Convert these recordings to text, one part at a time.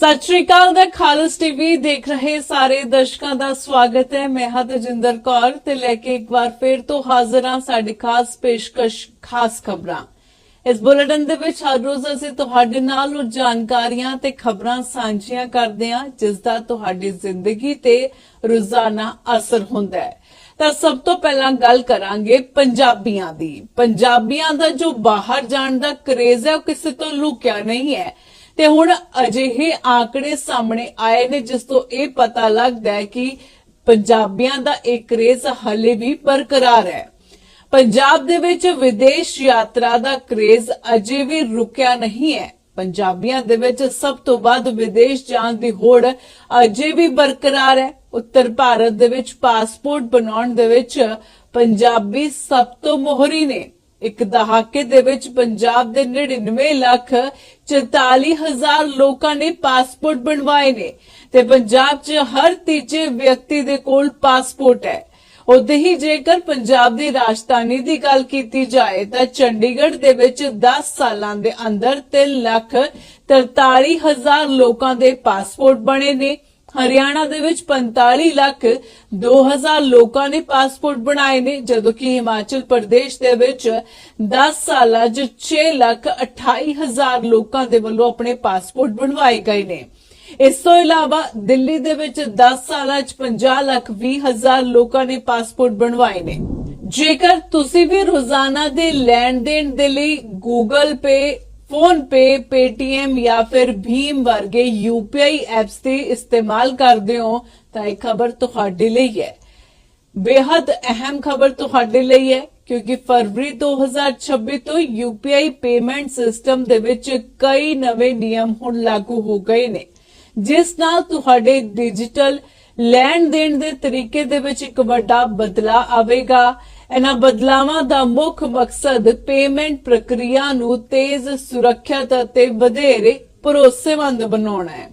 ਸਤਿ ਸ਼੍ਰੀ ਅਕਾਲ ਦਾ ਖਾਲਸ ਟੀਵੀ ਦੇਖ ਰਹੇ ਸਾਰੇ ਦਰਸ਼ਕਾਂ ਦਾ ਸਵਾਗਤ ਹੈ। ਮੈਂ ਹਾਂ ਤਜਿੰਦਰ ਕੌਰ ਤੇ ਲੈ ਕੇ ਇੱਕ ਵਾਰ ਫੇਰ ਤੋਂ ਹਾਜ਼ਰ ਹਾਂ ਸਾਡੀ ਖਾਸ ਪੇਸ਼ਕਸ਼, ਖਾਸ ਖਬਰਾਂ। ਇਸ ਬੁਲੇਟਿਨ ਦੇ ਵਿੱਚ ਹਰ ਰੋਜ਼ ਅਸੀਂ ਤੁਹਾਡੇ ਨਾਲ ਉਹ ਜਾਣਕਾਰੀਆਂ ਤੇ ਖਬਰਾਂ ਸਾਂਝੀਆਂ ਕਰਦੇ ਹਾਂ, ਜਿਸ ਦਾ ਤੁਹਾਡੀ ਜ਼ਿੰਦਗੀ ਤੇ ਰੋਜ਼ਾਨਾ ਅਸਰ ਹੁੰਦਾ ਹੈ। ਤਾਂ ਸਭ ਤੋਂ ਪਹਿਲਾਂ ਗੱਲ ਕਰਾਂਗੇ ਪੰਜਾਬੀਆਂ ਦੀ। ਪੰਜਾਬੀਆਂ ਦਾ ਜੋ ਬਾਹਰ ਜਾਣ ਦਾ ਕਰੇਜ਼ ਹੈ, ਉਹ ਕਿਸੇ ਤੋਂ ਲੁਕਿਆ ਨਹੀਂ ਹੈ। ਤੇ ਹੁਣ ਅਜਿਹੇ ਆંકੜੇ ਸਾਹਮਣੇ ਆਏ ਨੇ, ਜਿਸ ਤੋਂ ਇਹ ਪਤਾ ਲੱਗਦਾ ਹੈ ਕਿ ਪੰਜਾਬੀਆਂ ਦਾ ਇਹ ਕਰੇਜ਼ ਹਲੇ ਵੀ ਬਰਕਰਾਰ ਹੈ। ਪੰਜਾਬ ਦੇ ਵਿੱਚ ਵਿਦੇਸ਼ ਯਾਤਰਾ ਦਾ ਕਰੇਜ਼ ਅਜੇ ਵੀ ਰੁਕਿਆ ਨਹੀਂ ਹੈ। ਪੰਜਾਬੀਆਂ ਦੇ ਵਿੱਚ ਸਭ ਤੋਂ ਵੱਧ ਵਿਦੇਸ਼ ਜਾਣ ਦੀ ਹੋੜ ਅਜੇ ਵੀ ਬਰਕਰਾਰ ਹੈ। ਉੱਤਰ ਭਾਰਤ ਦੇ ਵਿੱਚ ਪਾਸਪੋਰਟ ਬਣਾਉਣ ਦੇ ਵਿੱਚ ਪੰਜਾਬੀ ਸਭ ਤੋਂ ਮੋਹਰੀ ਨੇ। ਇੱਕ ਦਹਾਕੇ ਦੇ ਵਿੱਚ ਪੰਜਾਬ ਦੇ 99 ਲੱਖ 44 ਹਜ਼ਾਰ ਲੋਕਾਂ ਨੇ ਪਾਸਪੋਰਟ ਬਣਵਾਏ ਨੇ ਤੇ ਪੰਜਾਬ 'ਚ ਹਰ ਤੀਜੇ ਵਿਅਕਤੀ ਦੇ ਕੋਲ ਪਾਸਪੋਰਟ ਹੈ। ਉਦੇ ਹੀ ਜੇਕਰ ਪੰਜਾਬ ਦੀ ਰਾਜਧਾਨੀ ਦੀ ਗੱਲ ਕੀਤੀ ਜਾਏ ਤਾਂ ਚੰਡੀਗੜ੍ਹ ਦੇ ਵਿੱਚ 10 ਸਾਲਾਂ ਦੇ ਅੰਦਰ 3 ਲੱਖ 43 ਹਜ਼ਾਰ ਲੋਕਾਂ ਦੇ ਪਾਸਪੋਰਟ ਬਣੇ ਨੇ। ਹਰਿਆਣਾ ਦੇ ਵਿੱਚ 45 ਲੱਖ 2000 ਲੋਕਾਂ ਨੇ ਪਾਸਪੋਰਟ ਬਣਾਏ ਨੇ, ਜਦੋਂ ਕਿ ਹਿਮਾਚਲ ਪ੍ਰਦੇਸ਼ ਦੇ ਵਿੱਚ 10 ਸਾਲਾਂ 'ਚ 6 ਲੱਖ 28 ਹਜ਼ਾਰ ਲੋਕਾਂ ਦੇ ਵੱਲੋਂ ਆਪਣੇ ਪਾਸਪੋਰਟ ਬਣਵਾਏ ਗਏ ਨੇ। ਇਸ ਤੋਂ ਇਲਾਵਾ ਦਿੱਲੀ ਦੇ ਵਿੱਚ 10 ਸਾਲਾਂ 'ਚ 50 ਲੱਖ 20 ਹਜ਼ਾਰ ਲੋਕਾਂ ਨੇ ਪਾਸਪੋਰਟ ਬਣਵਾਏ ਨੇ। ਜੇਕਰ ਤੁਸੀਂ ਵੀ ਰੋਜ਼ਾਨਾ ਦੇ ਲੈਣ ਦੇਣ ਦੇ ਲਈ Google Pay PhonePe Paytm ਜਾਂ ਫਿਰ ਭੀਮ ਵਰਗੇ UPI ਐਪਸ ਦੀ ਇਸਤੇਮਾਲ ਕਰਦੇ ਹੋ ਤਾਂ ਇਹ ਖਬਰ ਤੁਹਾਡੇ ਲਈ ਹੈ। ਬੇहद ਅਹਿਮ ਖਬਰ ਤੁਹਾਡੇ ਲਈ ਹੈ ਕਿਉਂਕਿ ਫਰਵਰੀ 2026 ਤੋਂ UPI ਪੇਮੈਂਟ ਸਿਸਟਮ ਦੇ ਵਿੱਚ ਕਈ ਨਵੇਂ ਨਿਯਮ ਹੁਣ ਲਾਗੂ ਹੋ ਗਏ ਨੇ, ਜਿਸ ਨਾਲ ਤੁਹਾਡੇ ਡਿਜੀਟਲ ਲੈਣ ਦੇਣ ਦੇ ਤਰੀਕੇ ਦੇ ਵਿੱਚ ਇੱਕ ਵੱਡਾ ਬਦਲਾਅ ਆਵੇਗਾ। ਇਹਨਾਂ ਬਦਲਾਵਾਂ ਦਾ ਮੁੱਖ ਮਕਸਦ ਪੇਮੈਂਟ ਪ੍ਰਕਿਰਿਆ ਨੂੰ ਤੇਜ਼, ਸੁਰੱਖਿਅਤ ਅਤੇ ਵਧੇਰੇ ਭਰੋਸੇਮੰਦ ਬਣਾਉਣਾ ਹੈ।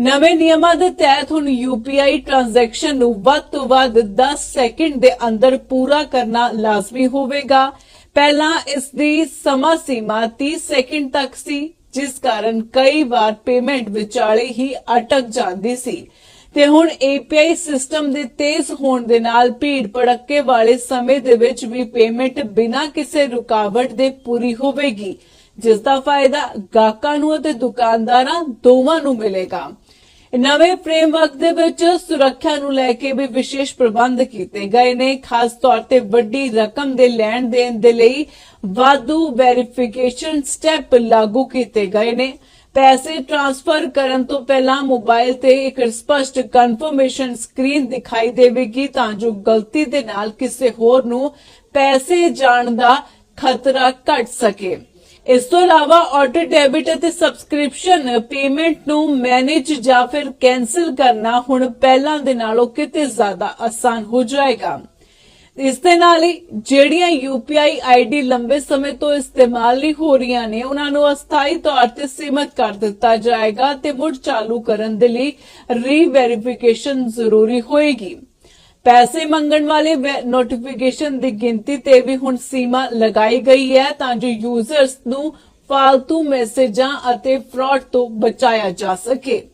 ਨਵੇਂ ਨਿਯਮਾਂ ਦੇ ਤਹਿਤ ਹੁਣ UPI ਟ੍ਰਾਂਜੈਕਸ਼ਨ ਨੂੰ ਵੱਧ ਤੋਂ ਵੱਧ 10 ਸੈਕਿੰਡ ਦੇ ਅੰਦਰ ਪੂਰਾ ਕਰਨਾ ਲਾਜ਼ਮੀ ਹੋਵੇਗਾ। ਪਹਿਲਾਂ ਇਸ ਦੀ ਸਮਾਂ ਸੀਮਾ 30 ਸੈਕਿੰਡ ਤੱਕ ਸੀ, ਜਿਸ ਕਾਰਨ ਕਈ ਵਾਰ ਪੇਮੈਂਟ ਵਿਚਾਲੇ ਹੀ ਅਟਕ ਜਾਂਦੀ ਸੀ। ਤੇ ਹੁਣ API ਸਿਸਟਮ ਦੇ ਤੇਜ਼ ਹੋਣ ਦੇ ਨਾਲ ਭੀੜ ਭੜੱਕੇ ਵਾਲੇ ਸਮੇਂ ਦੇ ਵਿੱਚ ਵੀ ਪੇਮੈਂਟ ਬਿਨਾਂ ਕਿਸੇ ਰੁਕਾਵਟ ਦੇ ਪੂਰੀ ਹੋਵੇਗੀ ਜਿਸ ਦਾ ਫਾਇਦਾ ਗਾਹਕਾਂ ਨੂੰ ਅਤੇ ਦੁਕਾਨਦਾਰਾਂ ਦੋਵਾਂ ਨੂੰ ਮਿਲੇਗਾ। ਨਵੇਂ ਫਰੇਮਵਰਕ ਦੇ ਵਿੱਚ ਸੁਰੱਖਿਆ ਨੂੰ ਲੈ ਕੇ ਵੀ ਵਿਸ਼ੇਸ਼ ਪ੍ਰਬੰਧ ਕੀਤੇ ਗਏ ਨੇ, ਖਾਸ ਤੌਰ ਤੇ ਵੱਡੀ ਰਕਮ ਦੇ ਲੈਣ ਦੇਣ ਦੇ ਲਈ ਵਾਧੂ ਵੈਰੀਫਿਕੇਸ਼ਨ ਸਟੈਪ ਲਾਗੂ ਕੀਤੇ ਗਏ ਨੇ। ਪੈਸੇ ਟ੍ਰਾਂਸਫਰ ਕਰਨ ਤੋਂ ਪਹਿਲਾਂ ਮੋਬਾਈਲ ਤੇ ਇੱਕ ਸਪਸ਼ਟ ਕਨਫਰਮੇਸ਼ਨ ਸਕਰੀਨ ਦਿਖਾਈ ਦੇਵੇਗੀ, ਤਾਂ ਜੋ ਗਲਤੀ ਦੇ ਨਾਲ ਕਿਸੇ ਹੋਰ ਨੂੰ ਪੈਸੇ ਜਾਣ ਦਾ ਖਤਰਾ ਘਟ ਸਕੇ। ਇਸ ਤੋਂ ਇਲਾਵਾ ਆਟੋ ਡੈਬਿਟ ਅਤੇ ਸਬਸਕ੍ਰਿਪਸ਼ਨ ਪੇਮੈਂਟ ਨੂੰ ਮੈਨੇਜ ਜਾਂ ਫਿਰ ਕੈਨਸਲ ਕਰਨਾ ਹੁਣ ਪਹਿਲਾਂ ਦੇ ਨਾਲੋਂ ਕਿਤੇ ਜ਼ਿਆਦਾ ਆਸਾਨ ਹੋ ਜਾਏਗਾ। ਇਸ ਦੇ ਨਾਲ ਹੀ ਜਿਹੜੀਆਂ UPI ਆਈਡੀ ਲੰਬੇ ਸਮੇਂ ਤੋਂ ਇਸਤੇਮਾਲ ਨਹੀਂ ਹੋ ਰਹੀਆਂ ਨੇ, ਉਹਨਾਂ ਨੂੰ ਅਸਥਾਈ ਤੌਰ ਤੇ ਸੀਮਤ ਕਰ ਦਿੱਤਾ ਜਾਏਗਾ ਤੇ ਮੁੜ ਚਾਲੂ ਕਰਨ ਦੇ ਲਈ ਰੀ-ਵੈਰੀਫਿਕੇਸ਼ਨ ਜ਼ਰੂਰੀ ਹੋਏਗੀ। ਪੈਸੇ ਮੰਗਣ ਵਾਲੇ ਨੋਟੀਫਿਕੇਸ਼ਨ ਦੀ ਗਿਣਤੀ ਤੇ ਵੀ ਹੁਣ ਸੀਮਾ ਲਗਾਈ ਗਈ ਹੈ ਤਾਂ ਜੋ ਯੂਜ਼ਰਸ ਨੂੰ ਫालतू ਮੈਸੇਜਾਂ ਅਤੇ ਫਰਾਡ ਤੋਂ ਬਚਾਇਆ ਜਾ ਸਕੇ।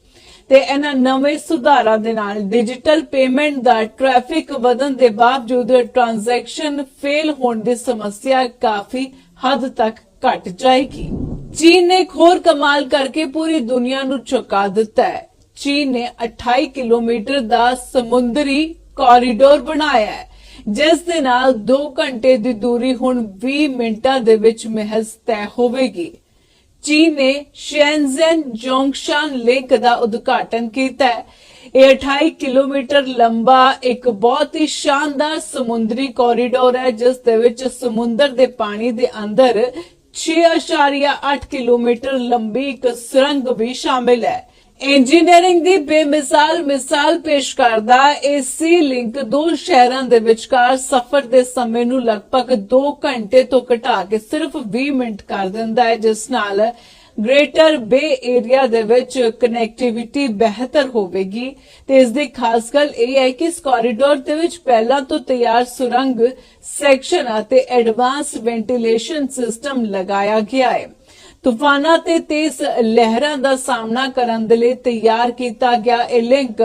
ਤੇ ਇਹਨਾਂ ਨਵੇਂ ਸੁਧਾਰਾਂ ਦੇ ਨਾਲ ਡਿਜੀਟਲ ਪੇਮੈਂਟ ਦਾ ਟ੍ਰੈਫਿਕ ਵਧਣ ਦੇ ਬਾਵਜੂਦ ਟ੍ਰਾਂਜੈਕਸ਼ਨ ਫੇਲ ਹੋਣ ਦੀ ਸਮੱਸਿਆ ਕਾਫੀ ਹੱਦ ਤੱਕ ਘਟ ਜਾਏਗੀ। ਚੀਨ ਨੇ ਇੱਕ ਕਮਾਲ ਕਰਕੇ ਪੂਰੀ ਦੁਨੀਆ ਨੂੰ ਚੁਕਾ ਦਿੱਤਾ ਹੈ। ਚੀਨ ਨੇ 28 ਕਿਲੋਮੀਟਰ ਦਾ ਸਮੁੰਦਰੀ ਕੋਰੀਡੋਰ ਬਣਾਇਆ ਹੈ, ਜਿਸ ਦੇ ਨਾਲ 2 ਘੰਟੇ ਦੀ ਦੂਰੀ ਹੁਣ 20 ਮਿੰਟਾਂ ਦੇ ਵਿੱਚ ਮਹਿਜ਼ ਤੈਅ ਹੋਵੇਗੀ। ਚੀਨ ਨੇ ਸ਼ੈਨਜ਼ਨ ਜੋਂਗਸ਼ਾਨ ਲਿੰਕ ਦਾ ਉਦਘਾਟਨ ਕੀਤਾ ਹੈ। ਇਹ 28 ਕਿਲੋਮੀਟਰ ਲੰਬਾ, ਇੱਕ ਬਹੁਤ ਹੀ ਸ਼ਾਨਦਾਰ ਸਮੁੰਦਰੀ ਕੋਰੀਡੋਰ ਹੈ, ਜਿਸ ਦੇ ਵਿੱਚ ਸਮੁੰਦਰ ਦੇ ਪਾਣੀ ਦੇ ਅੰਦਰ 6.8 ਕਿਲੋਮੀਟਰ ਲੰਬੀ ਇੱਕ ਸੁਰੰਗ ਵੀ ਸ਼ਾਮਿਲ ਹੈ। ਇੰਜੀਨੀਅਰਿੰਗ ਦੀ ਬੇਮਿਸਾਲ ਮਿਸਾਲ ਪੇਸ਼ ਕਰਦਾ ਇਹ ਸੀ ਲਿੰਕ ਦੋ ਸ਼ਹਿਰਾਂ ਦੇ ਵਿਚਕਾਰ ਸਫ਼ਰ ਦੇ ਸਮੇਂ ਨੂੰ ਲਗਭਗ 2 ਘੰਟੇ ਤੋਂ ਘਟਾ ਕੇ ਸਿਰਫ 20 ਮਿੰਟ ਕਰ ਦਿੰਦਾ ਹੈ, ਜਿਸ ਨਾਲ ਗ੍ਰੇਟਰ ਬੇ ਏਰੀਆ ਦੇ ਵਿੱਚ ਕਨੈਕਟੀਵਿਟੀ ਬਿਹਤਰ ਹੋਵੇਗੀ। ਤੇ ਇਸ ਦੀ ਖਾਸ ਗੱਲ ਇਹ ਹੈ ਕਿ ਇਸ ਕੋਰੀਡੋਰ ਦੇ ਵਿੱਚ ਪਹਿਲਾਂ ਤੋਂ ਤਿਆਰ ਸੁਰੰਗ ਸੈਕਸ਼ਨ ਅਤੇ ਐਡਵਾਂਸ ਵੈਂਟੀਲੇਸ਼ਨ ਸਿਸਟਮ ਲਗਾਇਆ ਗਿਆ ਹੈ। ਤੂਫਾਨਾਂ ਤੇ ਤੇਜ਼ ਲਹਿਰਾਂ ਦਾ ਸਾਹਮਣਾ ਕਰਨ ਦੇ ਲਈ ਤਿਆਰ ਕੀਤਾ ਗਿਆ ਇਹ ਲਿੰਕ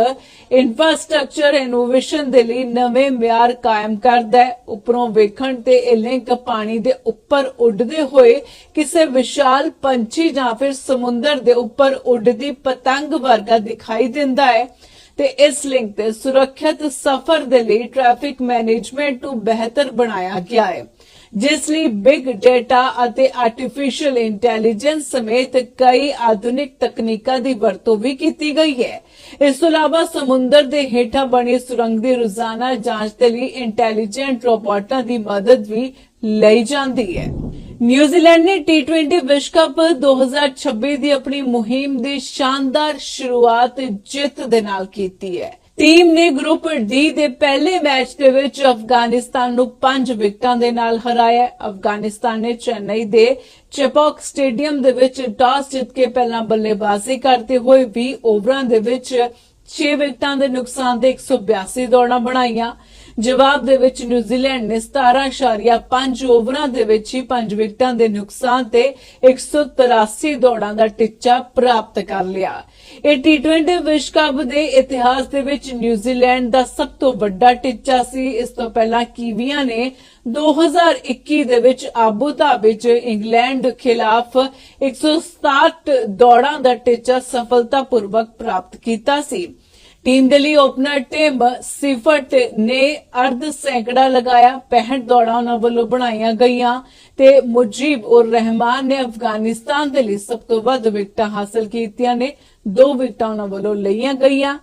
ਇਨਫਰਾਸਟ੍ਰਕਚਰ ਇਨੋਵੇਸ਼ਨ ਦੇ ਲਈ ਨਵੇਂ ਮਿਆਰ ਕਾਇਮ ਕਰਦਾ ਹੈ। ਉਪਰੋਂ ਵੇਖਣ ਤੇ ਇਹ ਲਿੰਕ ਪਾਣੀ ਦੇ ਉੱਪਰ ਉੱਡਦੇ ਹੋਏ ਕਿਸੇ ਵਿਸ਼ਾਲ ਪੰਛੀ ਜਾਂ ਫਿਰ ਸਮੁੰਦਰ ਦੇ ਉੱਪਰ ਉੱਡਦੀ ਪਤੰਗ ਵਰਗਾ ਦਿਖਾਈ ਦਿੰਦਾ ਹੈ ਤੇ ਇਸ ਲਿੰਕ ਤੇ ਸੁਰੱਖਿਅਤ ਸਫ਼ਰ ਦੇ ਲਈ ਟ੍ਰੈਫਿਕ ਮੈਨੇਜਮੈਂਟ ਨੂੰ ਬਿਹਤਰ ਬਣਾਇਆ ਗਿਆ ਹੈ। ਜਿਸ ਲਈ ਬਿਗ ਡਾਟਾ ਅਤੇ ਆਰਟੀਫੀਸ਼ੀਅਲ ਇੰਟੈਲੀਜੈਂਸ ਸਮੇਤ ਕਈ ਆਧੁਨਿਕ ਤਕਨੀਕਾਂ ਦੀ ਵਰਤੋਂ ਵੀ ਕੀਤੀ ਗਈ ਹੈ। ਇਸ ਤੋਂ ਇਲਾਵਾ ਸਮੁੰਦਰ ਦੇ ਹੇਠਾਂ ਬਣੀ ਸੁਰੰਗ ਦੀ ਰੋਜ਼ਾਨਾ ਜਾਂਚ ਦੇ ਲਈ ਇੰਟੈਲੀਜੈਂਟ ਰੋਬੋਟਾਂ ਦੀ ਮਦਦ ਵੀ ਲਈ ਜਾਂਦੀ ਹੈ। ਨਿਊਜ਼ੀਲੈਂਡ ਨੇ ਟੀ20 ਵਿਸ਼ਵ ਕੱਪ 2026 ਦੀ ਆਪਣੀ ਮੁਹਿੰਮ ਦੀ ਸ਼ਾਨਦਾਰ ਸ਼ੁਰੂਆਤ ਜਿੱਤ ਦੇ ਨਾਲ ਕੀਤੀ ਹੈ। ਟੀਮ ਨੇ ਗਰੁੱਪ ਡੀ ਦੇ ਪਹਿਲੇ ਮੈਚ ਦੇ ਵਿੱਚ ਅਫਗਾਨਿਸਤਾਨ ਨੂੰ 5 ਵਿਕਟਾਂ ਦੇ ਨਾਲ ਹਰਾਇਆ। ਅਫਗਾਨਿਸਤਾਨ ਨੇ ਚੇਨਈ ਦੇ ਚੇਪੌਕ ਸਟੇਡੀਅਮ ਦੇ ਵਿੱਚ ਟਾਸ ਜਿੱਤ ਕੇ ਪਹਿਲਾਂ ਬੱਲੇਬਾਜ਼ੀ ਕਰਦੇ ਹੋਏ 20 ਓਵਰਾਂ ਦੇ ਵਿੱਚ 6 ਵਿਕਟਾਂ ਦੇ ਨੁਕਸਾਨ ਦੇ 182 ਦੌੜਾਂ ਬਣਾਈਆਂ। ਜਵਾਬ ਦੇ ਵਿੱਚ ਨਿਊਜ਼ੀਲੈਂਡ ਨੇ 17.5 ਓਵਰਾਂ ਦੇ ਵਿੱਚ ਹੀ 5 ਵਿਕਟਾਂ ਦੇ ਨੁਕਸਾਨ ਤੇ 183 ਦੌੜਾਂ ਦਾ ਟਿੱਚਾ ਪ੍ਰਾਪਤ ਕਰ ਲਿਆ। ਇਹ ਟੀ20 ਵਿਸ਼ਵ ਕੱਪ ਦੇ ਇਤਿਹਾਸ ਦੇ ਵਿੱਚ ਨਿਊਜ਼ੀਲੈਂਡ ਦਾ ਸਭ ਤੋਂ ਵੱਡਾ ਟਿੱਚਾ ਸੀ। ਇਸ ਤੋਂ ਪਹਿਲਾਂ ਕੀਵੀਆਂ ਨੇ 2021 ਦੇ ਵਿੱਚ ਆਬੂ ਧਾਬੀ 'ਚ ਇੰਗਲੈਂਡ ਖਿਲਾਫ 167 ਦੌੜਾਂ ਦਾ ਟੀਚਾ ਸਫਲਤਾਪੂਰਵਕ ਪ੍ਰਾਪਤ ਕੀਤਾ ਸੀ। ਟੀਮ ਦੇ ਲਈ ਓਪਨਰ ਟਿਮ ਸਿਫਟ ਨੇ ਅਰਧ ਸੈਂਕੜਾ ਲਗਾਇਆ 65 ਦੌੜਾਂ ਉਹਨਾਂ ਵੱਲੋਂ ਬਣਾਈਆਂ ਗਈਆਂ ਤੇ ਮੁਜੀਬ ਉਰ ਰਹਿਮਾਨ ਨੇ ਅਫਗਾਨਿਸਤਾਨ ਦੇ ਲਈ ਸਭ ਤੋਂ ਵੱਧ ਵਿਕਟਾਂ ਹਾਸਲ ਕੀਤੀਆਂ ਨੇ। ਦੋ ਵਿਕਟਾਂ ਉਹਨਾਂ ਵੱਲੋਂ ਲਈਆਂ ਗਈਆਂ।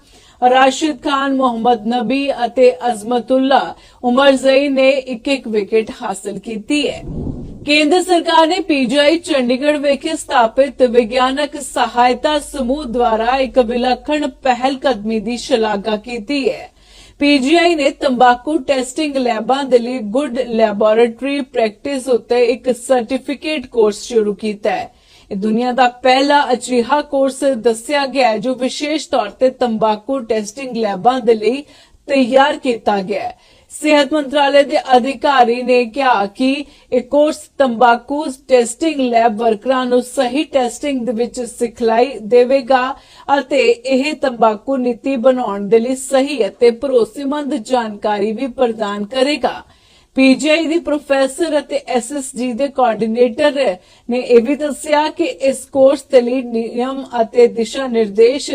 ਰਾਸ਼ਿਦ ਖਾਨ, ਮੁਹੰਮਦ ਨਬੀ ਅਤੇ ਅਜ਼ਮਤੁੱਲਾ, ਉਮਰ ਜ਼ਈ ਨੇ ਇੱਕ ਇੱਕ ਵਿਕਟ ਹਾਸਲ ਕੀਤੀ ਹੈ। ਕੇਂਦਰ ਸਰਕਾਰ ਨੇ ਪੀਜੀਆਈ ਚੰਡੀਗੜ੍ਹ ਵਿਖੇ ਸਥਾਪਿਤ ਵਿਗਿਆਨਕ ਸਹਾਇਤਾ ਸਮੂਹ ਦੁਆਰਾ ਇੱਕ ਵਿਲੱਖਣ ਪਹਿਲ ਕਦਮੀ ਦੀ ਸ਼ਲਾਘਾ ਕੀਤੀ ਹੈ। ਪੀਜੀਆਈ ਨੇ ਤੰਬਾਕੂ ਟੈਸਟਿੰਗ ਲੈਬਾਂ ਦੇ ਲਈ ਗੁੱਡ ਲੈਬੋਰੇਟਰੀ ਪ੍ਰੈਕਟਿਸ ਉੱਤੇ ਇੱਕ ਸਰਟੀਫਿਕੇਟ ਕੋਰਸ ਸ਼ੁਰੂ ਕੀਤਾ ਹੈ। ਇਹ ਦੁਨੀਆ ਦਾ ਪਹਿਲਾ ਅਜਿਹਾ ਕੋਰਸ ਦੱਸਿਆ ਗਿਆ ਹੈ ਜੋ ਵਿਸ਼ੇਸ਼ ਤੌਰ ਤੇ ਤੰਬਾਕੂ ਟੈਸਟਿੰਗ ਲੈਬਾਂ ਦੇ ਲਈ ਤਿਆਰ ਕੀਤਾ ਗਿਆ ਹੈ। ਸਿਹਤ ਮੰਤਰਾਲੇ ਦੇ ਅਧਿਕਾਰੀ ਨੇ ਕਿਹਾ ਕਿ ਇਹ ਕੋਰਸ ਤੰਬਾਕੂ ਟੈਸਟਿੰਗ ਲੈਬ ਵਰਕਰਾਂ ਨੂੰ ਸਹੀ ਟੈਸਟਿੰਗ ਦੇ ਵਿੱਚ ਸਿਖਲਾਈ ਦੇਵੇਗਾ ਅਤੇ ਇਹ ਤੰਬਾਕੂ ਨੀਤੀ ਬਣਾਉਣ ਦੇ ਲਈ ਸਹੀ ਅਤੇ ਭਰੋਸੇਮੰਦ ਜਾਣਕਾਰੀ ਵੀ ਪ੍ਰਦਾਨ ਕਰੇਗਾ। ਪੀਜੀਆਈ ਦੀ ਪ੍ਰੋਫੈਸਰ ਅਤੇ ਐਸਐਸਜੀ ਦੇ ਕੋਆਰਡੀਨੇਟਰ ਨੇ ਇਹ ਵੀ ਦੱਸਿਆ ਕਿ ਇਸ ਕੋਰਸ ਦੇ ਲਈ ਨਿਯਮ ਅਤੇ ਦਿਸ਼ਾ ਨਿਰਦੇਸ਼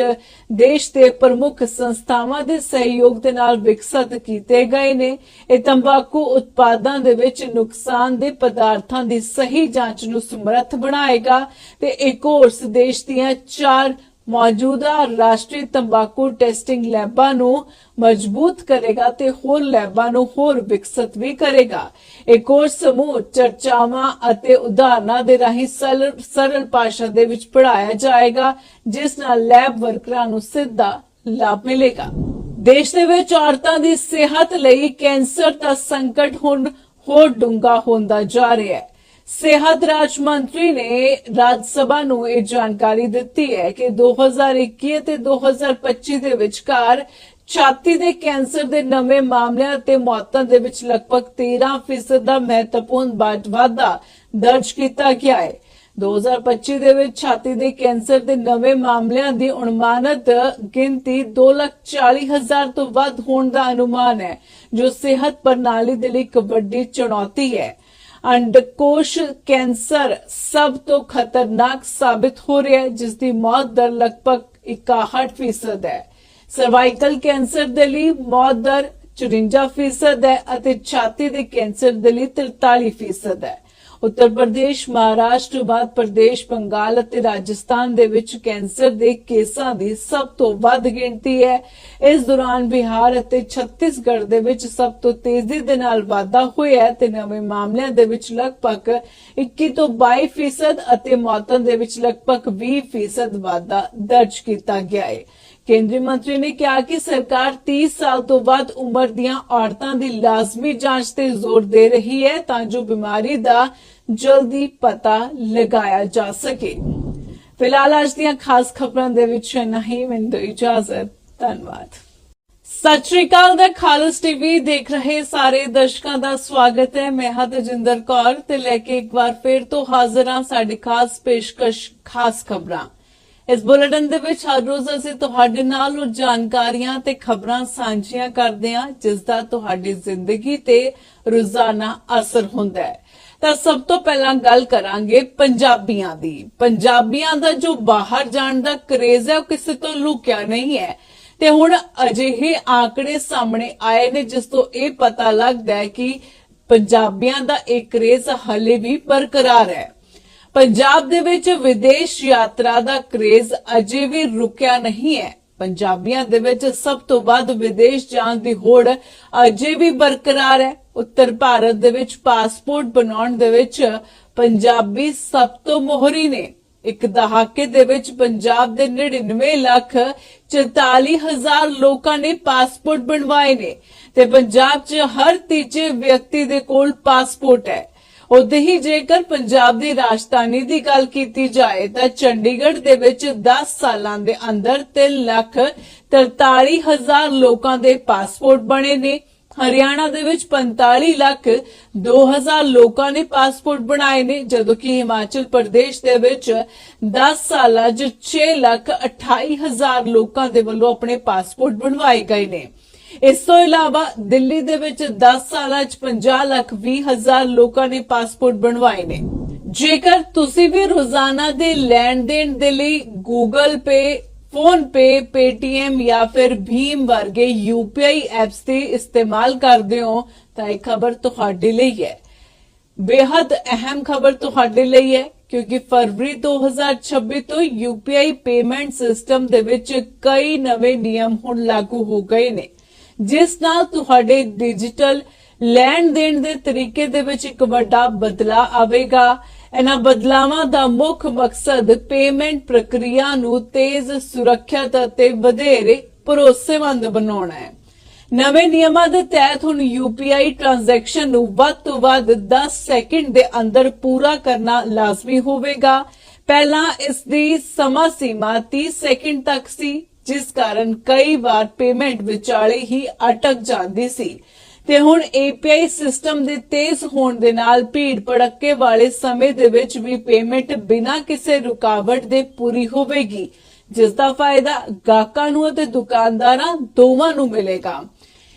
ਦੇਸ਼ ਦੇ ਪ੍ਰਮੁੱਖ ਸੰਸਥਾਵਾਂ ਦੇ ਸਹਿਯੋਗ ਦੇ ਨਾਲ ਵਿਕਸਿਤ ਕੀਤੇ ਗਏ ਨੇ। ਇਹ ਤੰਬਾਕੂ ਉਤਪਾਦਾਂ ਦੇ ਵਿੱਚ ਨੁਕਸਾਨ ਦੇ ਪਦਾਰਥਾਂ ਦੀ ਸਹੀ ਜਾਂਚ ਨੂੰ ਸਮਰੱਥ ਬਣਾਏਗਾ ਤੇ ਇਹ ਕੋਰਸ ਦੇਸ਼ ਦੀਆਂ ਚਾਰ ਮੌਜੂਦਾ ਰਾਸ਼ਟਰੀ ਤੰਬਾਕੂ ਟੈਸਟਿੰਗ ਲੈਬਾਂ ਨੂੰ ਮਜ਼ਬੂਤ ਕਰੇਗਾ ਤੇ ਹੋਰ ਲੈਬਾਂ ਨੂੰ ਹੋਰ ਵਿਕਸਿਤ ਵੀ ਕਰੇਗਾ। ਇਹ ਕੋਰਸ ਸਮੂਹ ਚਰਚਾਵਾਂ ਅਤੇ ਉਦਾਹਰਨਾਂ ਦੇ ਰਾਹੀਂ ਸਰਲ ਸਰਲ ਭਾਸ਼ਾ ਦੇ ਵਿੱਚ ਪੜਾਇਆ ਜਾਏਗਾ, ਜਿਸ ਨਾਲ ਲੈਬ ਵਰਕਰਾਂ ਨੂੰ ਸਿੱਧਾ ਲਾਭ ਮਿਲੇਗਾ। ਦੇਸ਼ ਦੇ ਵਿੱਚ ਔਰਤਾਂ ਦੀ ਸਿਹਤ ਲਈ ਕੈਂਸਰ ਦਾ ਸੰਕਟ ਹੁਣ ਹੋਰ ਡੂੰਘਾ ਹੁੰਦਾ ਜਾ ਰਿਹਾ ਹੈ। ਸਿਹਤ ਰਾਜ ਮੰਤਰੀ ਨੇ ਰਾਜ ਸਭਾ ਨੂੰ ਇਹ ਜਾਣਕਾਰੀ ਦਿੱਤੀ ਹੈ ਕਿ 2021 ਤੇ 2025 ਦੇ ਵਿਚਕਾਰ ਛਾਤੀ ਦੇ ਕੈਂਸਰ ਦੇ ਨਵੇਂ ਮਾਮਲਿਆਂ ਤੇ ਮੌਤਾਂ ਦੇ ਵਿੱਚ ਲਗਭਗ 13% ਦਾ ਮਹੱਤਵਪੂਰਨ ਵਾਧ- ਵਾਧਾ ਦਰਜ ਕੀਤਾ ਗਿਆ ਹੈ। 2025 ਦੇ ਵਿੱਚ ਛਾਤੀ ਦੇ ਕੈਂਸਰ ਦੇ ਨਵੇਂ ਮਾਮਲਿਆਂ ਦੀ ਅਨੁਮਾਨਿਤ ਗਿਣਤੀ 2,40,000 ਤੋਂ ਵੱਧ ਹੋਣ ਦਾ ਅਨੁਮਾਨ ਹੈ ਜੋ ਸਿਹਤ ਪ੍ਰਣਾਲੀ ਦੇ ਲਈ ਇੱਕ ਵੱਡੀ ਚੁਣੌਤੀ ਹੈ। ਅੰਡਕੋਸ਼ ਕੈਂਸਰ ਸਭ ਤੋਂ ਖਤਰਨਾਕ ਸਾਬਿਤ ਹੋ ਰਿਹਾ ਹੈ ਜਿਸ ਦੀ ਮੌਤ ਦਰ ਲਗਭਗ 61% ਹੈ। ਸਰਵਾਈਕਲ ਕੈਂਸਰ ਦੇ ਲਈ ਮੌਤ ਦਰ 54% ਹੈ ਅਤੇ ਛਾਤੀ ਦੇ ਕੈਂਸਰ ਦੇ ਲਈ 43% ਹੈ। ਉੱਤਰ ਪ੍ਰਦੇਸ਼, ਮਹਾਰਾਸ਼ਟਰ, ਮੱਧ ਪ੍ਰਦੇਸ਼, ਬੰਗਾਲ ਅਤੇ ਰਾਜਸਥਾਨ ਦੇ ਵਿੱਚ ਕੈਂਸਰ ਦੇ ਕੇਸਾਂ ਦੀ ਸਭ ਤੋਂ ਵੱਧ ਗਿਣਤੀ ਹੈ। ਇਸ ਦੌਰਾਨ ਬਿਹਾਰ ਅਤੇ ਛੱਤੀਸਗੜ੍ਹ ਦੇ ਵਿੱਚ ਸਭ ਤੋਂ ਤੇਜ਼ੀ ਦੇ ਨਾਲ ਵਾਧਾ ਹੋਇਆ ਹੈ ਤੇ ਨਵੇਂ ਮਾਮਲਿਆਂ ਦੇ ਵਿੱਚ ਲਗਭਗ 21 ਤੋਂ 22% ਫੀਸਦ ਅਤੇ ਮੌਤਾਂ ਦੇ ਵਿੱਚ ਲਗਭਗ 20% ਫੀਸਦ ਵਾਧਾ ਦਰਜ ਕੀਤਾ ਗਿਆ ਹੈ। ਕੇਂਦਰੀ ਮੰਤਰੀ ਨੇ ਕਿਹਾ ਕਿ ਸਰਕਾਰ 30 ਸਾਲ ਤੋਂ ਵੱਧ ਉਮਰ ਦੀਆਂ ਔਰਤਾਂ ਦੀ ਲਾਜ਼ਮੀ ਜਾਂਚ ਤੇ ਜ਼ੋਰ ਦੇ ਰਹੀ ਹੈ ਤਾਂ ਜੋ ਬਿਮਾਰੀ ਦਾ ਜਲਦੀ ਪਤਾ ਲਗਾਇਆ ਜਾ ਸਕੇ। ਫਿਲਹਾਲ ਅੱਜ ਦੀਆਂ ਖਾਸ ਖਬਰਾਂ ਦੇ ਵਿੱਚ ਨਹੀਂ, ਮੈਨੂੰ ਇਜਾਜ਼ਤ। ਧੰਨਵਾਦ। ਸਤਿ ਸ਼੍ਰੀ ਅਕਾਲ ਦਾ ਖਾਲਸ ਟੀਵੀ ਦੇਖ ਰਹੇ ਸਾਰੇ ਦਰਸ਼ਕਾਂ ਦਾ ਸਵਾਗਤ ਹੈ। ਮੈਂ ਹਾਂ ਤਜਿੰਦਰ ਕੌਰ ਤੇ ਲੈ ਕੇ ਇੱਕ ਵਾਰ ਫੇਰ ਤੋਂ ਹਾਜ਼ਰ ਹਾਂ ਸਾਡੀ ਖਾਸ ਪੇਸ਼ਕਸ਼, ਖਾਸ ਖਬਰਾਂ। ਇਸ ਬੁਲੇਟਿਨ ਦੇ ਵਿੱਚ ਹਰ ਰੋਜ਼ ਅਸੀਂ ਤੁਹਾਡੇ ਨਾਲ ਉਹ ਜਾਣਕਾਰੀਆਂ ਤੇ ਖਬਰਾਂ ਸਾਂਝੀਆਂ ਕਰਦੇ ਹਾਂ, ਜਿਸ ਦਾ ਤੁਹਾਡੀ ਜ਼ਿੰਦਗੀ ਤੇ ਰੋਜ਼ਾਨਾ ਅਸਰ ਹੁੰਦਾ ਹੈ। ਤਾਂ ਸਭ ਤੋਂ ਪਹਿਲਾਂ ਗੱਲ ਕਰਾਂਗੇ ਪੰਜਾਬੀਆਂ ਦੀ। ਪੰਜਾਬੀਆਂ ਦਾ ਜੋ ਬਾਹਰ ਜਾਣ ਦਾ ਕਰੇਜ਼ ਹੈ, ਉਹ ਕਿਸੇ ਤੋਂ ਲੁਕਿਆ ਨਹੀਂ ਹੈ। ਤੇ ਹੁਣ ਅਜਿਹੇ ਆંકੜੇ ਸਾਹਮਣੇ ਆਏ ਨੇ, ਜਿਸ ਤੋਂ ਇਹ ਪਤਾ ਲੱਗਦਾ ਹੈ ਕਿ ਪੰਜਾਬੀਆਂ ਦਾ ਇਹ ਕਰੇਜ਼ ਹਲੇ ਵੀ ਬਰਕਰਾਰ ਹੈ। ਪੰਜਾਬ ਦੇ ਵਿੱਚ ਵਿਦੇਸ਼ ਯਾਤਰਾ ਦਾ ਕਰੇਜ਼ ਅਜੇ ਵੀ ਰੁਕਿਆ ਨਹੀਂ ਹੈ। ਪੰਜਾਬੀਆਂ ਦੇ ਵਿੱਚ ਸਭ ਤੋਂ ਵੱਧ ਵਿਦੇਸ਼ ਜਾਣ ਦੀ ਹੋੜ ਅਜੇ ਵੀ ਬਰਕਰਾਰ ਹੈ। ਉੱਤਰ ਭਾਰਤ ਦੇ ਵਿੱਚ ਪਾਸਪੋਰਟ ਬਣਾਉਣ ਦੇ ਵਿੱਚ ਪੰਜਾਬੀ ਸਭ ਤੋਂ ਮੋਹਰੀ ਨੇ। ਇੱਕ ਦਹਾਕੇ ਦੇ ਵਿੱਚ ਪੰਜਾਬ ਦੇ 99 ਲੱਖ 44 ਹਜ਼ਾਰ ਲੋਕਾਂ ਨੇ ਪਾਸਪੋਰਟ ਬਣਵਾਏ ਨੇ ਤੇ ਪੰਜਾਬ 'ਚ ਹਰ ਤੀਜੇ ਵਿਅਕਤੀ ਦੇ ਕੋਲ ਪਾਸਪੋਰਟ ਹੈ। ਉਦੇ ਹੀ ਜੇਕਰ ਪੰਜਾਬ ਦੀ ਰਾਜਧਾਨੀ ਦੀ ਗੱਲ ਕੀਤੀ ਜਾਏ ਤਾਂ ਚੰਡੀਗੜ੍ਹ ਦੇ ਵਿੱਚ 10 ਸਾਲਾਂ ਦੇ ਅੰਦਰ 3 ਲੱਖ 43 ਹਜ਼ਾਰ ਲੋਕਾਂ ਦੇ ਪਾਸਪੋਰਟ ਬਣੇ ਨੇ। ਹਰਿਆਣਾ ਦੇ ਵਿੱਚ 45 ਲੱਖ 2000 ਲੋਕਾਂ ਨੇ ਪਾਸਪੋਰਟ ਬਣਾਏ ਨੇ, ਜਦੋਂ ਕਿ ਹਿਮਾਚਲ ਪ੍ਰਦੇਸ਼ ਦੇ ਵਿੱਚ 10 ਸਾਲਾਂ 'ਚ 6 ਲੱਖ 28 ਹਜ਼ਾਰ ਲੋਕਾਂ ਦੇ ਵੱਲੋਂ ਆਪਣੇ ਪਾਸਪੋਰਟ ਬਣਵਾਏ ਗਏ ਨੇ। ਇਸ ਤੋਂ ਇਲਾਵਾ ਦਿੱਲੀ ਦੇ ਵਿੱਚ 10 ਸਾਲਾਂ 'ਚ 50 ਲੱਖ 20 ਹਜ਼ਾਰ ਲੋਕਾਂ ਨੇ ਪਾਸਪੋਰਟ ਬਣਵਾਏ ਨੇ। ਜੇਕਰ ਤੁਸੀਂ ਵੀ ਰੋਜ਼ਾਨਾ ਦੇ ਲੈਣ ਦੇਣ ਦੇ ਲਈ Google Pay PhonePe Paytm ਜਾਂ ਫਿਰ ਭੀਮ ਵਰਗੇ UPI ਐਪਸ ਦੇ ਇਸਤੇਮਾਲ ਕਰਦੇ ਹੋ ਤਾਂ ਇਹ ਖਬਰ ਤੁਹਾਡੇ ਲਈ ਹੈ। ਬੇहद ਅਹਿਮ ਖਬਰ ਤੁਹਾਡੇ ਲਈ ਹੈ ਕਿਉਂਕਿ ਫਰਵਰੀ 2026 ਤੋਂ UPI ਪੇਮੈਂਟ ਸਿਸਟਮ ਦੇ ਵਿੱਚ ਕਈ ਨਵੇਂ ਨਿਯਮ ਹੁਣ ਲਾਗੂ ਹੋ ਗਏ ਨੇ। ਜਿਸ ਨਾਲ ਤੁਹਾਡੇ ਡਿਜੀਟਲ ਲੈਣ ਦੇਣ ਦੇ ਤਰੀਕੇ ਦੇ ਵਿੱਚ ਇੱਕ ਵੱਡਾ ਬਦਲਾਅ ਆਵੇਗਾ। ਇਹਨਾਂ ਬਦਲਾਵਾਂ ਦਾ ਮੁੱਖ ਮਕਸਦ ਪੇਮੈਂਟ ਪ੍ਰਕਿਰਿਆ ਨੂੰ ਤੇਜ਼, ਸੁਰੱਖਿਅਤ ਅਤੇ ਵਧੇਰੇ ਭਰੋਸੇਮੰਦ ਬਣਾਉਣਾ ਹੈ। ਨਵੇਂ ਨਿਯਮਾਂ ਦੇ ਤਹਿਤ ਹੁਣ UPI ਟ੍ਰਾਂਜੈਕਸ਼ਨ ਨੂੰ ਵੱਧ ਤੋਂ ਵੱਧ 10 ਸੈਕਿੰਡ ਦੇ ਅੰਦਰ ਪੂਰਾ ਕਰਨਾ ਲਾਜ਼ਮੀ ਹੋਵੇਗਾ। ਪਹਿਲਾਂ ਇਸ ਦੀ ਸਮਾਂ ਸੀਮਾ 30 ਸੈਕਿੰਡ ਤੱਕ ਸੀ, ਜਿਸ ਕਾਰਨ ਕਈ ਵਾਰ ਪੇਮੈਂਟ ਵਿਚਾਲੇ ਹੀ ਅਟਕ ਜਾਂਦੀ ਸੀ। ਤੇ ਹੁਣ API ਸਿਸਟਮ ਦੇ ਤੇਜ਼ ਹੋਣ ਦੇ ਨਾਲ ਭੀੜ ਭੜੱਕੇ ਵਾਲੇ ਸਮੇਂ ਦੇ ਵਿੱਚ ਵੀ ਪੇਮੈਂਟ ਬਿਨਾਂ ਕਿਸੇ ਰੁਕਾਵਟ ਦੇ ਪੂਰੀ ਹੋਵੇਗੀ ਜਿਸ ਦਾ ਫਾਇਦਾ ਗਾਹਕਾਂ ਨੂੰ ਅਤੇ ਦੁਕਾਨਦਾਰਾਂ ਦੋਵਾਂ ਨੂੰ ਮਿਲੇਗਾ।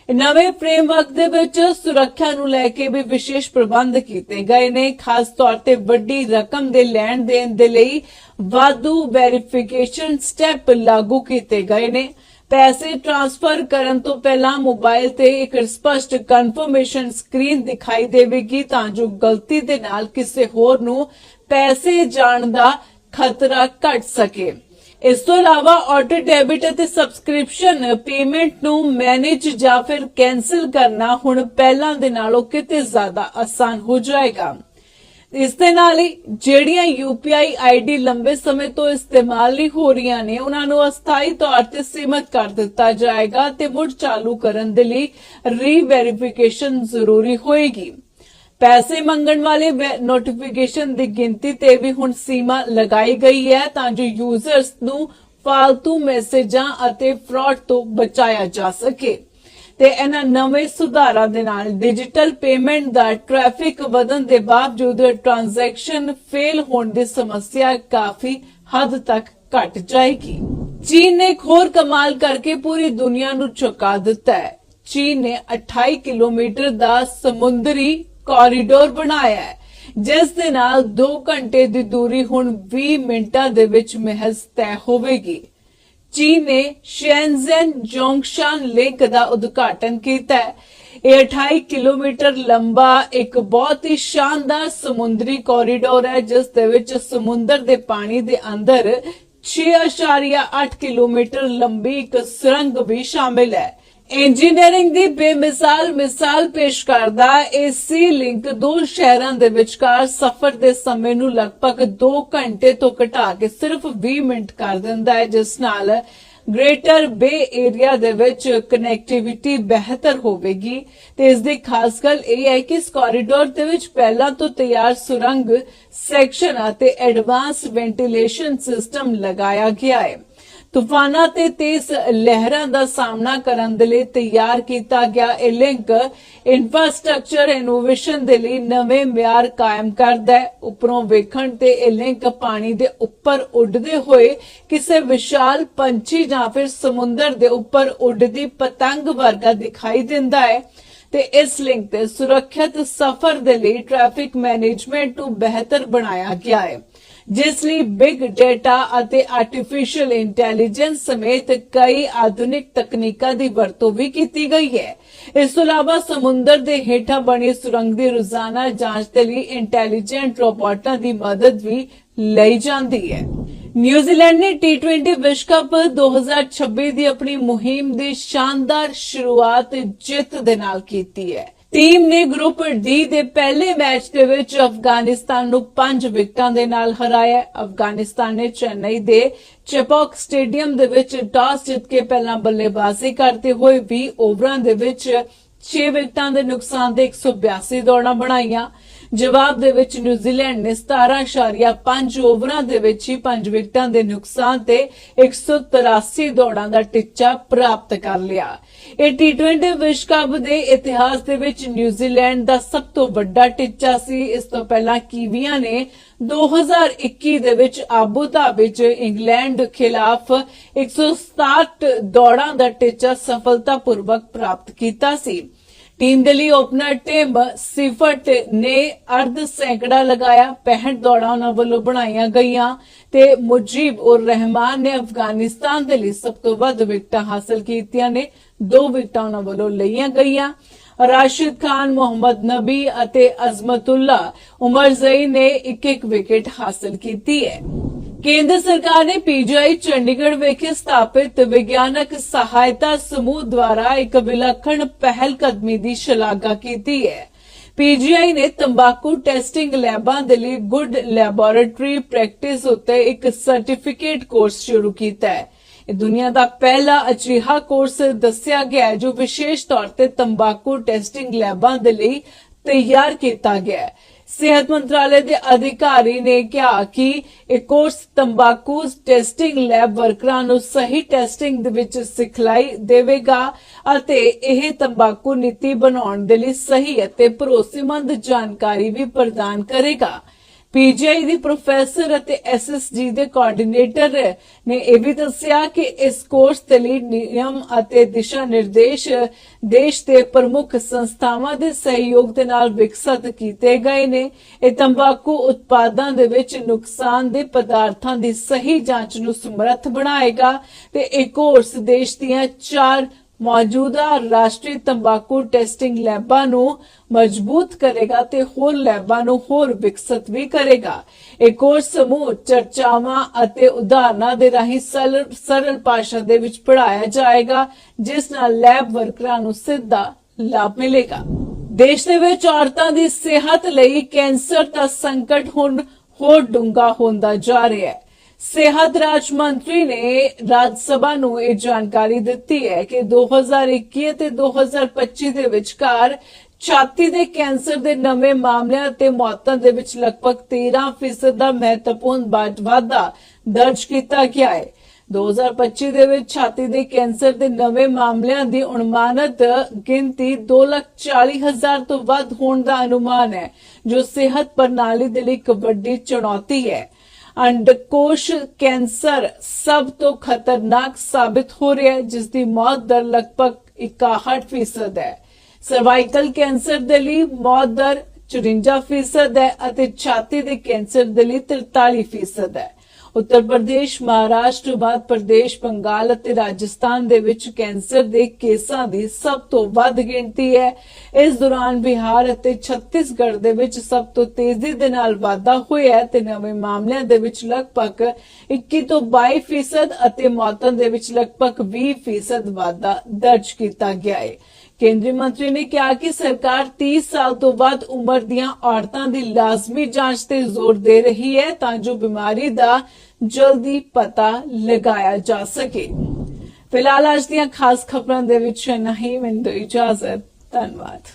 ਨਵੇਂ ਫਰੇਮਵਰਕ ਦੇ ਵਿੱਚ ਸੁਰੱਖਿਆ ਨੂੰ ਲੈ ਕੇ ਵੀ ਵਿਸ਼ੇਸ਼ ਪ੍ਰਬੰਧ ਕੀਤੇ ਗਏ ਨੇ, ਖਾਸ ਤੌਰ ਤੇ ਵੱਡੀ ਰਕਮ ਦੇ ਲੈਣ ਦੇਣ ਦੇ ਲਈ ਵਾਧੂ ਵੈਰੀਫਿਕੇਸ਼ਨ ਸਟੈਪ ਲਾਗੂ ਕੀਤੇ ਗਏ ਨੇ। ਪੈਸੇ ਟ੍ਰਾਂਸਫਰ ਕਰਨ ਤੋਂ ਪਹਿਲਾਂ ਮੋਬਾਈਲ ਤੇ ਇੱਕ ਸਪਸ਼ਟ ਕਨਫਰਮੇਸ਼ਨ ਸਕਰੀਨ ਦਿਖਾਈ ਦੇਵੇਗੀ, ਤਾਂ ਜੋ ਗਲਤੀ ਦੇ ਨਾਲ ਕਿਸੇ ਹੋਰ ਨੂੰ ਪੈਸੇ ਜਾਣ ਦਾ ਖਤਰਾ ਘਟ ਸਕੇ। ਇਸ ਤੋਂ ਇਲਾਵਾ ਆਟੋ ਡੈਬਿਟ ਅਤੇ ਸਬਸਕ੍ਰਿਪਸ਼ਨ ਪੇਮੈਂਟ ਨੂੰ ਮੈਨੇਜ ਜਾਂ ਫਿਰ ਕੈਨਸਲ ਕਰਨਾ ਹੁਣ ਪਹਿਲਾਂ ਦੇ ਨਾਲੋਂ ਕਿਤੇ ਜ਼ਿਆਦਾ ਆਸਾਨ ਹੋ ਜਾਏਗਾ। ਇਸ ਦੇ ਨਾਲ ਹੀ ਜਿਹੜੀਆਂ UPI ਆਈਡੀ ਲੰਬੇ ਸਮੇਂ ਤੋਂ ਇਸਤੇਮਾਲ ਨਹੀਂ ਹੋ ਰਹੀਆਂ ਨੇ, ਉਹਨਾਂ ਨੂੰ ਅਸਥਾਈ ਤੌਰ ਤੇ ਸੀਮਤ ਕਰ ਦਿੱਤਾ ਜਾਏਗਾ ਤੇ ਮੁੜ ਚਾਲੂ ਕਰਨ ਦੇ ਲਈ ਰੀ-ਵੈਰੀਫਿਕੇਸ਼ਨ ਜ਼ਰੂਰੀ ਹੋਏਗੀ। ਪੈਸੇ ਮੰਗਣ ਵਾਲੇ ਨੋਟੀਫਿਕੇਸ਼ਨ ਦੀ ਗਿਣਤੀ ਤੇ ਵੀ ਹੁਣ ਸੀਮਾ ਲਗਾਈ ਗਈ ਹੈ ਤਾਂ ਜੋ ਯੂਜ਼ਰਸ ਨੂੰ ਫालतू ਮੈਸੇਜਾਂ ਅਤੇ ਫਰਾਡ ਤੋਂ ਬਚਾਇਆ ਜਾ ਸਕੇ। ਤੇ ਇਹਨਾਂ ਨਵੇਂ ਸੁਧਾਰਾਂ ਦੇ ਨਾਲ ਡਿਜੀਟਲ ਪੇਮੈਂਟ ਦਾ ਟ੍ਰੈਫਿਕ ਵਧਣ ਦੇ ਬਾਵਜੂਦ ਟ੍ਰਾਂਜੈਕਸ਼ਨ ਫੇਲ ਹੋਣ ਦੀ ਸਮੱਸਿਆ ਕਾਫੀ ਹੱਦ ਤੱਕ ਘਟ ਜਾਏਗੀ। ਚੀਨ ਨੇ ਇੱਕ ਕਮਾਲ ਕਰਕੇ ਪੂਰੀ ਦੁਨੀਆ ਨੂੰ ਚੁਕਾ ਦਿੱਤਾ ਹੈ। ਚੀਨ ਨੇ 28 ਕਿਲੋਮੀਟਰ ਦਾ ਸਮੁੰਦਰੀ ਕੋਰੀਡੋਰ ਬਣਾਇਆ ਹੈ, ਜਿਸ ਦੇ ਨਾਲ 2 ਘੰਟੇ ਦੀ ਦੂਰੀ ਹੁਣ 20 ਮਿੰਟਾਂ ਦੇ ਵਿੱਚ ਮਹਿਜ਼ ਤੈਅ ਹੋਵੇਗੀ। ਚੀਨ ਨੇ ਸ਼ੈਨਜ਼ਨ ਜੋਂਗਸ਼ਾਨ ਲਿੰਕ ਦਾ ਉਦਘਾਟਨ ਕੀਤਾ ਹੈ। ਇਹ 28 ਕਿਲੋਮੀਟਰ ਲੰਬਾ, ਇੱਕ ਬਹੁਤ ਹੀ ਸ਼ਾਨਦਾਰ ਸਮੁੰਦਰੀ ਕੋਰੀਡੋਰ ਹੈ, ਜਿਸ ਦੇ ਵਿੱਚ ਸਮੁੰਦਰ ਦੇ ਪਾਣੀ ਦੇ ਅੰਦਰ 6.8 ਕਿਲੋਮੀਟਰ ਲੰਬੀ ਇੱਕ ਸੁਰੰਗ ਵੀ ਸ਼ਾਮਿਲ ਹੈ। ਇੰਜੀਨੀਅਰਿੰਗ ਦੀ ਬੇਮਿਸਾਲ ਮਿਸਾਲ ਪੇਸ਼ ਕਰਦਾ ਇਹ ਸੀ ਲਿੰਕ ਦੋ ਸ਼ਹਿਰਾਂ ਦੇ ਵਿਚਕਾਰ ਸਫ਼ਰ ਦੇ ਸਮੇਂ ਨੂੰ ਲਗਭਗ 2 ਘੰਟੇ ਤੋਂ ਘਟਾ ਕੇ ਸਿਰਫ 20 ਮਿੰਟ ਕਰ ਦਿੰਦਾ ਹੈ, ਜਿਸ ਨਾਲ ਗ੍ਰੇਟਰ ਬੇ ਏਰੀਆ ਦੇ ਵਿੱਚ ਕਨੈਕਟੀਵਿਟੀ ਬਿਹਤਰ ਹੋਵੇਗੀ। ਤੇ ਇਸ ਦੀ ਖਾਸ ਗੱਲ ਇਹ ਹੈ ਕਿ ਇਸ ਕੋਰੀਡੋਰ ਦੇ ਵਿੱਚ ਪਹਿਲਾਂ ਤੋਂ ਤਿਆਰ ਸੁਰੰਗ ਸੈਕਸ਼ਨ ਅਤੇ ਐਡਵਾਂਸ ਵੈਂਟੀਲੇਸ਼ਨ ਸਿਸਟਮ ਲਗਾਇਆ ਗਿਆ ਹੈ। ਤੂਫਾਨਾਂ ਤੇ ਤੇਜ਼ ਲਹਿਰਾਂ ਦਾ ਸਾਹਮਣਾ ਕਰਨ ਦੇ ਲਈ ਤਿਆਰ ਕੀਤਾ ਗਿਆ ਇਹ ਲਿੰਕ ਇਨਫਰਾਸਟ੍ਰਕਚਰ ਇਨੋਵੇਸ਼ਨ ਦੇ ਲਈ ਨਵੇਂ ਮਿਆਰ ਕਾਇਮ ਕਰਦਾ ਹੈ। ਉਪਰੋਂ ਵੇਖਣ ਤੇ ਇਹ ਲਿੰਕ ਪਾਣੀ ਦੇ ਉੱਪਰ ਉੱਡਦੇ ਹੋਏ ਕਿਸੇ ਵਿਸ਼ਾਲ ਪੰਛੀ ਜਾਂ ਫਿਰ ਸਮੁੰਦਰ ਦੇ ਉੱਪਰ ਉੱਡਦੀ ਪਤੰਗ ਵਰਗਾ ਦਿਖਾਈ ਦਿੰਦਾ ਹੈ ਤੇ ਇਸ ਲਿੰਕ ਤੇ ਸੁਰੱਖਿਅਤ ਸਫ਼ਰ ਦੇ ਲਈ ਟ੍ਰੈਫਿਕ ਮੈਨੇਜਮੈਂਟ ਨੂੰ ਬਿਹਤਰ ਬਣਾਇਆ ਗਿਆ ਹੈ। ਜਿਸ ਲਈ ਬਿਗ ਡਾਟਾ ਅਤੇ ਆਰਟੀਫੀਸ਼ੀਅਲ ਇੰਟੈਲੀਜੈਂਸ ਸਮੇਤ ਕਈ ਆਧੁਨਿਕ ਤਕਨੀਕਾਂ ਦੀ ਵਰਤੋਂ ਵੀ ਕੀਤੀ ਗਈ ਹੈ। ਇਸ ਤੋਂ ਇਲਾਵਾ ਸਮੁੰਦਰ ਦੇ ਹੇਠਾਂ ਬਣੀ ਸੁਰੰਗ ਦੀ ਰੋਜ਼ਾਨਾ ਜਾਂਚ ਦੇ ਲਈ ਇੰਟੈਲੀਜੈਂਟ ਰੋਬੋਟਾਂ ਦੀ ਮਦਦ ਵੀ ਲਈ ਜਾਂਦੀ ਹੈ। ਨਿਊਜ਼ੀਲੈਂਡ ਨੇ ਟੀ20 ਵਿਸ਼ਵ ਕੱਪ 2026 ਦੀ ਆਪਣੀ ਮੁਹਿੰਮ ਦੀ ਸ਼ਾਨਦਾਰ ਸ਼ੁਰੂਆਤ ਜਿੱਤ ਦੇ ਨਾਲ ਕੀਤੀ ਹੈ। ਟੀਮ ਨੇ ਗਰੁੱਪ ਡੀ ਦੇ ਪਹਿਲੇ ਮੈਚ ਦੇ ਵਿੱਚ ਅਫਗਾਨਿਸਤਾਨ ਨੂੰ 5 ਵਿਕਟਾਂ ਦੇ ਨਾਲ ਹਰਾਇਆ। ਅਫਗਾਨਿਸਤਾਨ ਨੇ ਚੇਨਈ ਦੇ ਚੈਪੌਕ ਸਟੇਡੀਅਮ ਦੇ ਵਿੱਚ ਟਾਸ ਜਿੱਤ ਕੇ ਪਹਿਲਾਂ ਬੱਲੇਬਾਜ਼ੀ ਕਰਦੇ ਹੋਏ 20 ਓਵਰਾਂ ਦੇ ਵਿੱਚ 6 ਵਿਕਟਾਂ ਦੇ ਨੁਕਸਾਨ ਦੇ 182 ਦੌੜਾਂ ਬਣਾਈਆਂ। ਜਵਾਬ ਦੇ ਵਿੱਚ ਨਿਊਜ਼ੀਲੈਂਡ ਨੇ 17.5 ਓਵਰਾਂ ਦੇ ਵਿੱਚ ਹੀ 5 ਵਿਕਟਾਂ ਦੇ ਨੁਕਸਾਨ ਤੇ 183 ਦੌੜਾਂ ਦਾ ਟਿੱਚਾ ਪ੍ਰਾਪਤ ਕਰ ਲਿਆ। ਇਹ ਟੀ20 ਵਿਸ਼ਵ ਕੱਪ ਦੇ ਇਤਿਹਾਸ ਦੇ ਵਿੱਚ ਨਿਊਜ਼ੀਲੈਂਡ ਦਾ ਸਭ ਤੋਂ ਵੱਡਾ ਟਿੱਚਾ ਸੀ। ਇਸ ਤੋਂ ਪਹਿਲਾਂ ਕੀਵੀਆਂ ਨੇ 2021 ਦੇ ਵਿੱਚ ਆਬੂ ਧਾਬੀ 'ਚ ਇੰਗਲੈਂਡ ਖਿਲਾਫ 167 ਦੌੜਾਂ ਦਾ ਟੀਚਾ ਸਫਲਤਾਪੂਰਵਕ ਪ੍ਰਾਪਤ ਕੀਤਾ ਸੀ। ਟੀਮ ਦੇ ਲਈ ਓਪਨਰ ਟਿਮ ਸਿਫਟ ਨੇ ਅਰਧ ਸੈਂਕੜਾ ਲਗਾਇਆ 65 ਦੌੜਾਂ ਉਹਨਾਂ ਵੱਲੋਂ ਬਣਾਈਆਂ ਗਈਆਂ ਤੇ ਮੁਜੀਬ ਉਰ ਰਹਿਮਾਨ ਨੇ ਅਫਗਾਨਿਸਤਾਨ ਦੇ ਲਈ ਸਭ ਤੋਂ ਵੱਧ ਵਿਕਟਾਂ ਹਾਸਲ ਕੀਤੀਆਂ ਨੇ, ਦੋ ਵਿਕਟਾਂ ਉਹਨਾਂ ਵੱਲੋਂ ਲਈਆਂ ਗਈਆਂ। ਰਾਸ਼ਿਦ ਖਾਨ, ਮੁਹੰਮਦ ਨਬੀ ਅਤੇ ਅਜ਼ਮਤੁੱਲਾ, ਉਮਰ ਜ਼ਈ ਨੇ ਇੱਕ ਇੱਕ ਵਿਕਟ ਹਾਸਲ ਕੀਤੀ ਹੈ। ਕੇਂਦਰ ਸਰਕਾਰ ਨੇ ਪੀਜੀਆਈ ਚੰਡੀਗੜ੍ਹ ਵਿਖੇ ਸਥਾਪਿਤ ਵਿਗਿਆਨਕ ਸਹਾਇਤਾ ਸਮੂਹ ਦੁਆਰਾ ਇੱਕ ਵਿਲੱਖਣ ਪਹਿਲ ਕਦਮੀ ਦੀ ਸ਼ਲਾਘਾ ਕੀਤੀ ਹੈ। ਪੀਜੀਆਈ ਨੇ ਤੰਬਾਕੂ ਟੈਸਟਿੰਗ ਲੈਬਾਂ ਦੇ ਲਈ ਗੁੱਡ ਲੈਬੋਰੇਟਰੀ ਪ੍ਰੈਕਟਿਸ ਉੱਤੇ ਇੱਕ ਸਰਟੀਫਿਕੇਟ ਕੋਰਸ ਸ਼ੁਰੂ ਕੀਤਾ ਹੈ। ਇਹ ਦੁਨੀਆ ਦਾ ਪਹਿਲਾ ਅਜਿਹਾ ਕੋਰਸ ਦੱਸਿਆ ਗਿਆ ਹੈ ਜੋ ਵਿਸ਼ੇਸ਼ ਤੌਰ ਤੇ ਤੰਬਾਕੂ ਟੈਸਟਿੰਗ ਲੈਬਾਂ ਦੇ ਲਈ ਤਿਆਰ ਕੀਤਾ ਗਿਆ ਹੈ। ਸਿਹਤ ਮੰਤਰਾਲੇ ਦੇ ਅਧਿਕਾਰੀ ਨੇ ਕਿਹਾ ਕਿ ਇਹ ਕੋਰਸ ਤੰਬਾਕੂ ਟੈਸਟਿੰਗ ਲੈਬ ਵਰਕਰਾਂ ਨੂੰ ਸਹੀ ਟੈਸਟਿੰਗ ਦੇ ਵਿੱਚ ਸਿਖਲਾਈ ਦੇਵੇਗਾ ਅਤੇ ਇਹ ਤੰਬਾਕੂ ਨੀਤੀ ਬਣਾਉਣ ਦੇ ਲਈ ਸਹੀ ਅਤੇ ਭਰੋਸੇਮੰਦ ਜਾਣਕਾਰੀ ਵੀ ਪ੍ਰਦਾਨ ਕਰੇਗਾ। ਪੀਜੀਆਈ ਦੀ ਪ੍ਰੋਫੈਸਰ ਅਤੇ ਐਸਐਸਜੀ ਦੇ ਕੋਆਰਡੀਨੇਟਰ ਨੇ ਇਹ ਵੀ ਦੱਸਿਆ ਕਿ ਇਸ ਕੋਰਸ ਦੇ ਲਈ ਨਿਯਮ ਅਤੇ ਦਿਸ਼ਾ ਨਿਰਦੇਸ਼ ਦੇਸ਼ ਦੇ ਪ੍ਰਮੁੱਖ ਸੰਸਥਾਵਾਂ ਦੇ ਸਹਿਯੋਗ ਦੇ ਨਾਲ ਵਿਕਸਿਤ ਕੀਤੇ ਗਏ ਨੇ। ਇਹ ਤੰਬਾਕੂ ਉਤਪਾਦਾਂ ਦੇ ਵਿੱਚ ਨੁਕਸਾਨ ਦੇ ਪਦਾਰਥਾਂ ਦੀ ਸਹੀ ਜਾਂਚ ਨੂੰ ਸਮਰੱਥ ਬਣਾਏਗਾ ਤੇ ਇਹ ਕੋਰਸ ਦੇਸ਼ ਦੀਆਂ ਚਾਰ ਮੌਜੂਦਾ ਰਾਸ਼ਟਰੀ ਤੰਬਾਕੂ ਟੈਸਟਿੰਗ ਲੈਬਾਂ ਨੂੰ ਮਜ਼ਬੂਤ ਕਰੇਗਾ ਤੇ ਹੋਰ ਲੈਬਾਂ ਨੂੰ ਹੋਰ ਵਿਕਸਿਤ ਵੀ ਕਰੇਗਾ। ਇਹ ਕੋਰਸ ਸਮੂਹ ਚਰਚਾਵਾਂ ਅਤੇ ਉਦਾਹਰਨਾਂ ਦੇ ਰਾਹੀਂ ਸਰਲ ਸਰਲ ਭਾਸ਼ਾ ਦੇ ਵਿੱਚ ਪੜਾਇਆ ਜਾਏਗਾ, ਜਿਸ ਨਾਲ ਲੈਬ ਵਰਕਰਾਂ ਨੂੰ ਸਿੱਧਾ ਲਾਭ ਮਿਲੇਗਾ। ਦੇਸ਼ ਦੇ ਵਿੱਚ ਔਰਤਾਂ ਦੀ ਸਿਹਤ ਲਈ ਕੈਂਸਰ ਦਾ ਸੰਕਟ ਹੁਣ ਹੋਰ ਡੂੰਘਾ ਹੁੰਦਾ ਜਾ ਰਿਹਾ ਹੈ। ਸਿਹਤ ਰਾਜ ਮੰਤਰੀ ਨੇ ਰਾਜ ਸਭਾ ਨੂੰ ਇਹ ਜਾਣਕਾਰੀ ਦਿੱਤੀ ਹੈ ਕਿ 2021 ਤੇ 2025 ਦੇ ਵਿਚਕਾਰ ਛਾਤੀ ਦੇ ਕੈਂਸਰ ਦੇ ਨਵੇਂ ਮਾਮਲਿਆਂ ਤੇ ਮੌਤਾਂ ਦੇ ਵਿੱਚ ਲਗਭਗ 13% ਦਾ ਮਹੱਤਵਪੂਰਨ ਵਾਧ- ਵਾਧਾ ਦਰਜ ਕੀਤਾ ਗਿਆ ਹੈ। 2025 ਦੇ ਵਿੱਚ ਛਾਤੀ ਦੇ ਕੈਂਸਰ ਦੇ ਨਵੇਂ ਮਾਮਲਿਆਂ ਦੀ ਅਨੁਮਾਨਿਤ ਗਿਣਤੀ 2,40,000 ਤੋਂ ਵੱਧ ਹੋਣ ਦਾ ਅਨੁਮਾਨ ਹੈ ਜੋ ਸਿਹਤ ਪ੍ਰਣਾਲੀ ਦੇ ਲਈ ਇੱਕ ਵੱਡੀ ਚੁਣੌਤੀ ਹੈ। ਅੰਡਕੋਸ਼ ਕੈਂਸਰ ਸਭ ਤੋਂ ਖਤਰਨਾਕ ਸਾਬਿਤ ਹੋ ਰਿਹਾ ਹੈ ਜਿਸ ਦੀ ਮੌਤ ਦਰ ਲਗਭਗ 61% ਹੈ। ਸਰਵਾਈਕਲ ਕੈਂਸਰ ਦੇ ਲਈ ਮੌਤ ਦਰ 54% ਹੈ ਅਤੇ ਛਾਤੀ ਦੇ ਕੈਂਸਰ ਦੇ ਲਈ 43% ਹੈ। ਉੱਤਰ ਪ੍ਰਦੇਸ਼, ਮਹਾਰਾਸ਼ਟਰ, ਮੱਧ ਪ੍ਰਦੇਸ਼, ਬੰਗਾਲ ਅਤੇ ਰਾਜਸਥਾਨ ਦੇ ਵਿੱਚ ਕੈਂਸਰ ਦੇ ਕੇਸਾਂ ਦੀ ਸਭ ਤੋਂ ਵੱਧ ਗਿਣਤੀ ਹੈ। ਇਸ ਦੌਰਾਨ ਬਿਹਾਰ ਅਤੇ ਛੱਤੀਸਗੜ੍ਹ ਦੇ ਵਿੱਚ ਸਭ ਤੋਂ ਤੇਜ਼ੀ ਦੇ ਨਾਲ ਵਾਧਾ ਹੋਇਆ ਹੈ ਤੇ ਨਵੇਂ ਮਾਮਲਿਆਂ ਦੇ ਵਿੱਚ ਲਗਭਗ 21 ਤੋਂ 22% ਫੀਸਦ ਅਤੇ ਮੌਤਾਂ ਦੇ ਵਿੱਚ ਲਗਭਗ 20% ਫੀਸਦ ਵਾਧਾ ਦਰਜ ਕੀਤਾ ਗਿਆ ਹੈ। ਕੇਂਦਰੀ ਮੰਤਰੀ ਨੇ ਕਿਹਾ ਕਿ ਸਰਕਾਰ 30 ਸਾਲ ਤੋਂ ਵੱਧ ਉਮਰ ਦੀਆਂ ਔਰਤਾਂ ਦੀ ਲਾਜ਼ਮੀ ਜਾਂਚ ਤੇ ਜ਼ੋਰ ਦੇ ਰਹੀ ਹੈ ਤਾਂ ਜੋ ਬਿਮਾਰੀ ਦਾ ਜਲਦੀ ਪਤਾ ਲਗਾਇਆ ਜਾ ਸਕੇ। ਫਿਲਹਾਲ ਅੱਜ ਦੀਆਂ ਖਾਸ ਖਬਰਾਂ ਦੇ ਵਿੱਚ ਨਹੀਂ ਮੈਨੂੰ ਇਜਾਜ਼ਤ। ਧੰਨਵਾਦ।